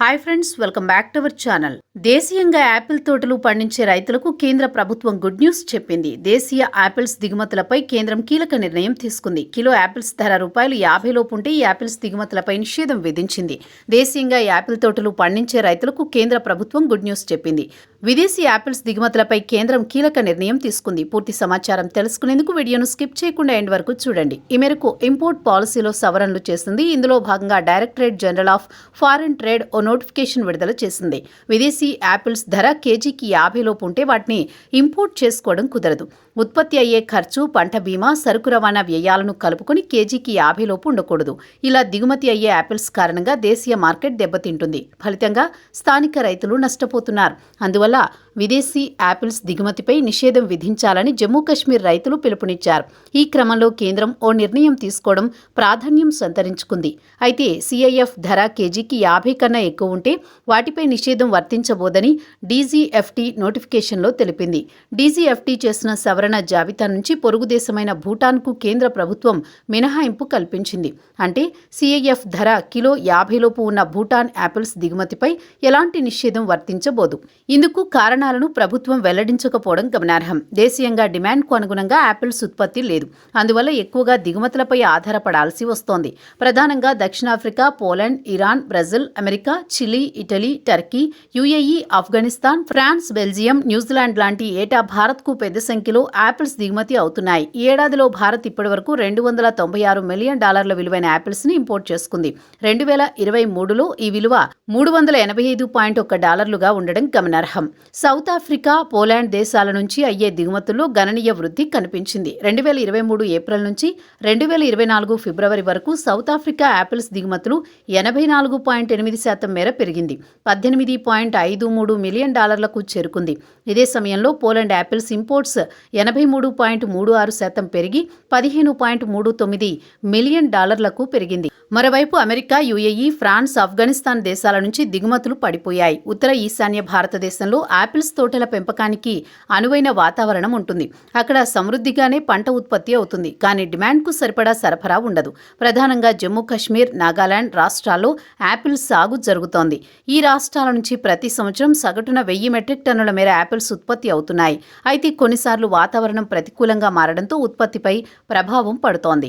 Hi friends welcome back to our channel. దేశీయంగా apple తోటలు పండించే రైతులకు కేంద్ర ప్రభుత్వం గుడ్ న్యూస్ చెప్పింది. దేశీయ యాపిల్స్ దిగుమతులపై కేంద్రం కీలక నిర్ణయం తీసుకుంది. కిలో యాపిల్స్ ధర రూపాయలు యాభై లోపు ఉంటే ఈ యాపిల్స్ దిగుమతులపై నిషేధం విధించింది. దేశీయంగా యాపిల్ తోటలు పండించే రైతులకు కేంద్ర ప్రభుత్వం గుడ్ న్యూస్ చెప్పింది. విదేశీ యాపిల్స్ దిగుమతులపై కేంద్రం కీలక నిర్ణయం తీసుకుంది. పూర్తి సమాచారం తెలుసుకునేందుకు వీడియోను స్కిప్ చేయకుండా ఎండ్ వరకు చూడండి. ఈ మేరకు ఇంపోర్ట్ పాలసీలో సవరణలు చేసింది. ఇందులో భాగంగా directorate general of foreign trade notification విడుదల చేసింది. విదేశీ యాపిల్స్ ధర కేజీకి యాభై లోపు ఉంటే వాటిని ఇంపోర్ట్ చేసుకోవడం కుదరదు. ఉత్పత్తి అయ్యే ఖర్చు పంట బీమా సరుకు రవాణా వ్యయాలను కలుపుకొని కేజీకి యాభై లోపు ఉండకూడదు. ఇలా దిగుమతి అయ్యే యాపిల్స్ కారణంగా దేశీయ మార్కెట్ దెబ్బతింటుంది. ఫలితంగా స్థానిక రైతులు నష్టపోతున్నారు. అందువల్ల విదేశీ యాపిల్స్ దిగుమతిపై నిషేధం విధించాలని జమ్మూ కశ్మీర్ రైతులు పిలుపునిచ్చారు. ఈ క్రమంలో కేంద్రం ఓ నిర్ణయం తీసుకోవడం ప్రాధాన్యం సంతరించుకుంది. అయితే సిఐఎఫ్ ధర కేజీకి యాభై కన్నా ఎక్కువ ఉంటే వాటిపై నిషేధం వర్తించబోదని డీజీఎఫ్టీ నోటిఫికేషన్లో తెలిపింది. డీజీఎఫ్టీ చేసిన సవరణ జాబితా నుంచి పొరుగు దేశమైన భూటాన్కు కేంద్ర ప్రభుత్వం మినహాయింపు కల్పించింది. అంటే సిఐఎఫ్ ధర కిలో యాభైలోపు ఉన్న భూటాన్ యాపిల్స్ దిగుమతిపై ఎలాంటి నిషేధం వర్తించబోదు? ఇందుకు కారణాలను ప్రభుత్వం వెల్లడించకపోవడం గమనార్హం. దేశీయంగా డిమాండ్కు అనుగుణంగా యాపిల్స్ ఉత్పత్తి లేదు. అందువల్ల ఎక్కువగా దిగుమతులపై ఆధారపడాల్సి వస్తోంది. ప్రధానంగా దక్షిణాఫ్రికా Poland Iran Brazil America Chile Italy Turkey UAE Afghanistan France Belgium New Zealand లాంటి ఏటా భారత్కు పెద్ద సంఖ్యలో యాపిల్స్ దిగుమతి అవుతున్నాయి. ఈ ఏడాదిలో భారత్ ఇప్పటివరకు రెండు వందల తొంభై ఆరు మిలియన్ డాలర్ల విలువైన యాపిల్స్ని ఇంపోర్ట్ చేసుకుంది. రెండు వేల ఇరవై మూడులో ఈ విలువ మూడు వందల ఎనభై ఐదు పాయింట్ ఒక్క డాలర్లుగా ఉండడం గమనార్హం. సౌత్ ఆఫ్రికా పోలాండ్ దేశాల నుంచి అయ్యే దిగుమతుల్లో గణనీయ వృద్ధి కనిపించింది. రెండు వేల ఇరవై మూడు ఏప్రిల్ నుంచి రెండు వేల ఇరవై నాలుగు ఫిబ్రవరి వరకు సౌత్ ఆఫ్రికా యాపిల్స్ దిగుమతులు ఎనభై నాలుగు పాయింట్ ఎనిమిది శాతం మేర పెరిగింది. పద్దెనిమిది పాయింట్ ఐదు మూడు మిలియన్ డాలర్లకు చేరుకుంది. ఇదే సమయంలో పోలాండ్ యాపిల్స్ ఇంపోర్ట్స్ ఎనభై మూడు పాయింట్ మూడు ఆరు శాతం పెరిగి పదిహేను పాయింట్ మూడు తొమ్మిది మిలియన్ డాలర్లకు పెరిగింది. మరోవైపు అమెరికా యుఏఈ ఫ్రాన్స్ ఆఫ్ఘనిస్తాన్ దేశాల నుంచి దిగుమతులు పడిపోయాయి. ఉత్తర ఈశాన్య భారతదేశంలో ఆపిల్స్ తోటల పెంపకానికి అనువైన వాతావరణం ఉంటుంది. అక్కడ సమృద్ధిగానే పంట ఉత్పత్తి అవుతుంది. కానీ డిమాండ్కు సరిపడా సరఫరా ఉండదు. ప్రధానంగా జమ్మూ కాశ్మీర్ నాగాలాండ్ రాష్ట్రాల్లో యాపిల్ సాగు జరుగుతోంది. ఈ రాష్ట్రాల నుంచి ప్రతి సంవత్సరం సగటున వెయ్యి మెట్రిక్ టన్నుల మేర యాపిల్స్ ఉత్పత్తి అవుతున్నాయి. అయితే కొన్నిసార్లు వాతావరణం ప్రతికూలంగా మారడంతో ఉత్పత్తిపై ప్రభావం పడుతోంది.